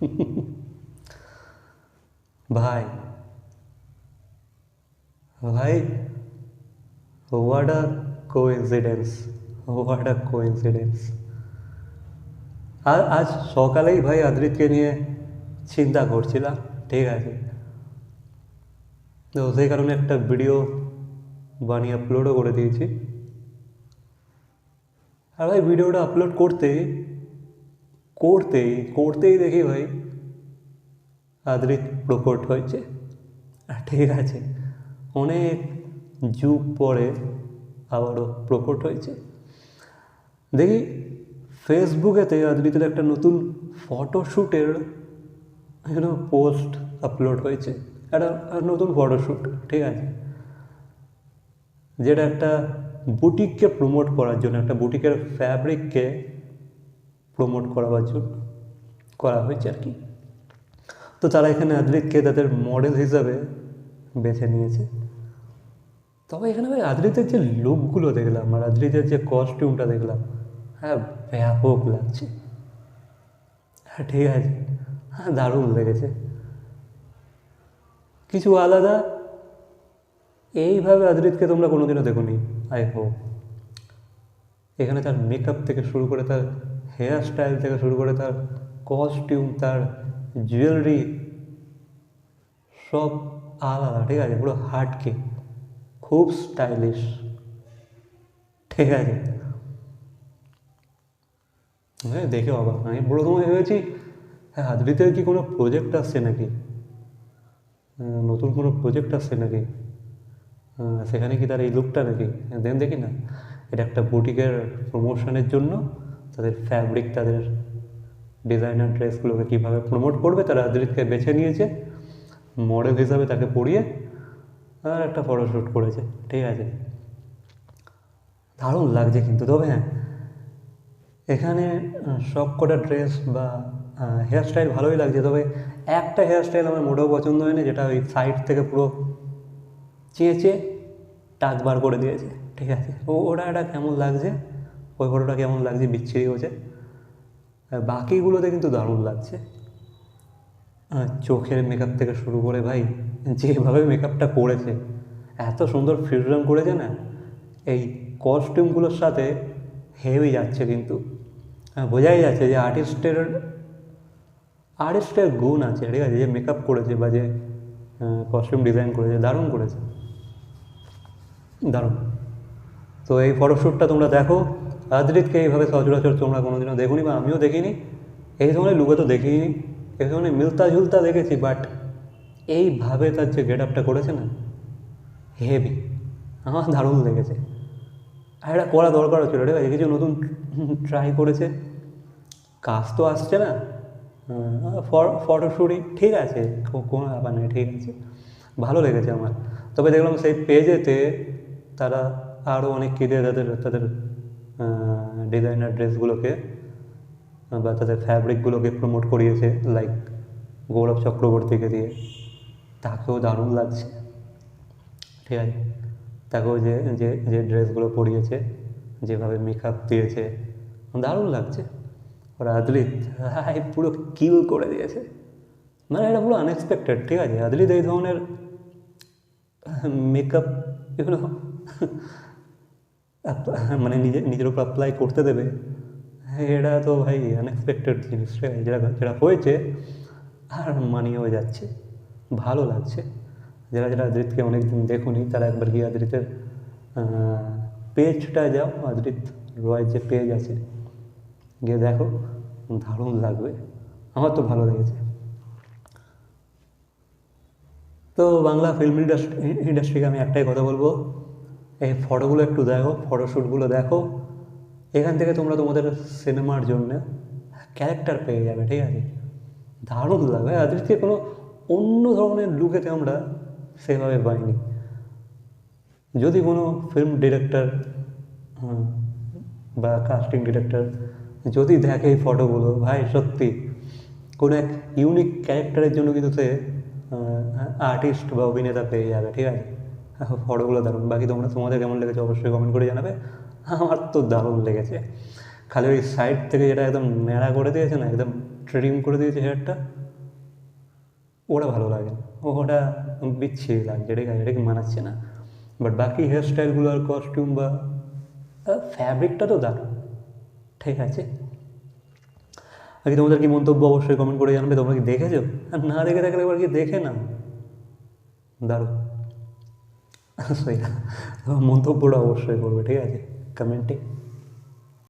ভাই ভাই what a coincidence what a coincidence আর আজ সকালেই ভাই আদ্রিতকে নিয়ে চিন্তা করছিলাম, ঠিক আছে। তো সেই কারণে একটা ভিডিও বানিয়ে আপলোডও করে দিয়েছি। আর ভাই ভিডিওটা আপলোড করতেই করতেই করতেই দেখি ভাই আদ্রিত প্রকট হয়েছে। ঠিক আছে। অনেক যুগ পরে আবারও প্রকট হয়েছে। দেখি ফেসবুকেতে আদ্রিতের একটা নতুন ফটোশ্যুটের এখানে পোস্ট আপলোড হয়েছে। একটা নতুন ফটোশ্যুট ঠিক আছে। যেটা একটা বুটিককে প্রমোট করার জন্য, একটা বুটিকের ফ্যাব্রিককে প্রমোট করাবার জন্য করা হয়েছে আর কি। তো তারা এখানে আদ্রিতকে তাদের মডেল হিসাবে বেছে নিয়েছে। তবে এখানে ভাই আদ্রিতের যে লুকগুলো দেখলাম আর আদ্রিতের যে কস্টিউমটা দেখলাম হ্যাঁ ব্যাপক লাগছে। হ্যাঁ ঠিক আছে। হ্যাঁ দারুণ লেগেছে। কিছু আলাদা, এইভাবে আদ্রিতকে তোমরা কোনোদিনও দেখো নি আই হোপ এখানে তার মেকআপ থেকে শুরু করে তার হেয়ার স্টাইল থেকে শুরু করে তার কস্টিউম তার জুয়েলারি সব আলাদা ঠিক আছে? পুরো হার্টকে খুব স্টাইলিশ ঠিক আছে? হ্যাঁ দেখে অবাক। আমি প্রথমে ভেবেছি হ্যাঁ আদ্রিতের কি কোনো প্রজেক্ট আসছে নাকি? আহ, নতুন কোনো প্রজেক্ট আসছে নাকি? আহ, সেখানে কি তার এই লুকটা নাকি? দেন দেখি না। এটা একটা বুটিকের প্রমোশনের জন্য তাদের ফ্যাব্রিক তাদের ডিজাইনার ড্রেসগুলোকে কীভাবে প্রমোট করবে, তারা আদ্রিতকে বেছে নিয়েছে মডেল হিসাবে তাকে পরিয়ে আর একটা ফটোশ্যুট করেছে, ঠিক আছে? দারুণ লাগছে কিন্তু, তবে হ্যাঁ এখানে সব কটা ড্রেস বা হেয়ার স্টাইল ভালোই লাগছে, তবে একটা হেয়ার স্টাইল আমার মোটেও পছন্দ হয়নি, যেটা ওই সাইড থেকে পুরো চেঁচে টাক বার করে দিয়েছে, ঠিক আছে? ও ওটা একটা কেমন লাগছে? ওই ফটোটা কেমন লাগছে, বিচ্ছিরি হয়েছে? বাকিগুলোতে কিন্তু দারুণ লাগছে। চোখের মেকআপ থেকে শুরু করে ভাই, যেভাবে মেকআপটা করেছে, এত সুন্দর ফিউশন করেছে না, এই কস্টিউমগুলোর সাথে হেভি যাচ্ছে কিন্তু। বোঝাই যাচ্ছে যে আর্টিস্টের আর্টিস্টের গুণ আছে, ঠিক আছে? যে মেকআপ করেছে বা যে কস্টিউম ডিজাইন করেছে, দারুণ করেছে। দারুণ। তো এই ফটোশ্যুটটা তোমরা দেখো। আদ্রিতকে এইভাবে সচরাচর তোমরা কোনোদিনও দেখোনি বা আমিও দেখিনি। এই ধরনের লুকে তো দেখিনি। এই ধরনের মিলতা ঝুলতা দেখেছি বাট এইভাবে তার যে গেট আপটা করেছে না হেভি আমার দারুণ লেগেছে। আর এটা করা দরকারও ছিল, ঠিক আছে? কিছু নতুন ট্রাই করেছে। কাজ তো আসছে না। ফটোশ্যুটই ঠিক আছে কোনো ব্যাপার নেই ঠিক আছে। ভালো লেগেছে আমার। তবে দেখলাম সেই পেজেতে তারা আরও অনেক কী তাদের তাদের ডিজাইনার ড্রেসগুলোকে বা তাদের ফ্যাব্রিকগুলোকে প্রমোট করিয়েছে লাইক গৌরব চক্রবর্তীকে দিয়ে। তাকেও দারুণ লাগছে। ঠিক আছে? তাকেও যে যে যে ড্রেসগুলো পরিয়েছে, যেভাবে মেকআপ দিয়েছে, দারুণ লাগছে। ওর আদলিত। পুরো কিল করে দিয়েছে। মানে এটা পুরো আনএক্সপেক্টেড ঠিক আছে? আদলিত এই ধরনের মেকআপ এগুলো মানে নিজে নিজের উপর অ্যাপ্লাই করতে দেবে? এটা তো ভাই আনএক্সপেক্টেড জিনিস যেটা যেটা হয়েছে, আর মানিয়েও যাচ্ছে। ভালো লাগছে। যারা যারা আদৃতকে অনেক দিন দেখুনি, তারা একবার গিয়ে আদৃতের পেজটা যাও। আদৃত রয়ের যে পেজ আছে, গিয়ে দেখো। দারুণ লাগবে। আমার তো ভালো লেগেছে। তো বাংলা ফিল্ম ইন্ডাস্ট্রি ইন্ডাস্ট্রিকে আমি একটাই কথা বলব। এই ফটোগুলো একটু দেখো ফটোশ্যুটগুলো দেখো। এখান থেকে তোমরা তোমাদের সিনেমার জন্য ক্যারেক্টার পেয়ে যাবে, ঠিক আছে? দারুণ লাগবে। আদৃতকে কোনো অন্য ধরনের লুকেতে আমরা সেভাবে পাইনি। যদি কোনো ফিল্ম ডিরেক্টর বা কাস্টিং ডিরেক্টর যদি দেখে এই ফটোগুলো ভাই, সত্যি। কোনো এক ইউনিক ক্যারেক্টারের জন্য কিন্তু সে আর্টিস্ট বা অভিনেতা পেয়ে যাবে, ঠিক আছে? ফটোগুলো দারুণ। বাকি তোমরা তোমাদের কেমন লেগেছে অবশ্যই কমেন্ট করে জানাবে। আমার তো দারুণ লেগেছে। খালি ওই সাইড থেকে যেটা একদম ন্যাড়া করে দিয়েছে না, একদম ট্রিম করে দিয়েছে হেয়ারটা ওটা ভালো লাগে ওটা বিচ্ছিরি লাগছে আছে এটাকে মানাচ্ছে না। বাট বাকি হেয়ার স্টাইলগুলো আর কস্টিউম বা ফ্যাব্রিকটা তো দারুণ। ঠিক আছে? আগে তোমাদের কি মন্তব্য অবশ্যই কমেন্ট করে জানবে। তোমরা কি দেখেছ? আর না দেখে থাকলে এবার কি দেখে না দারুণ। সেটা মন্তব্যটা অবশ্যই করবে ঠিক আছে কমেন্টে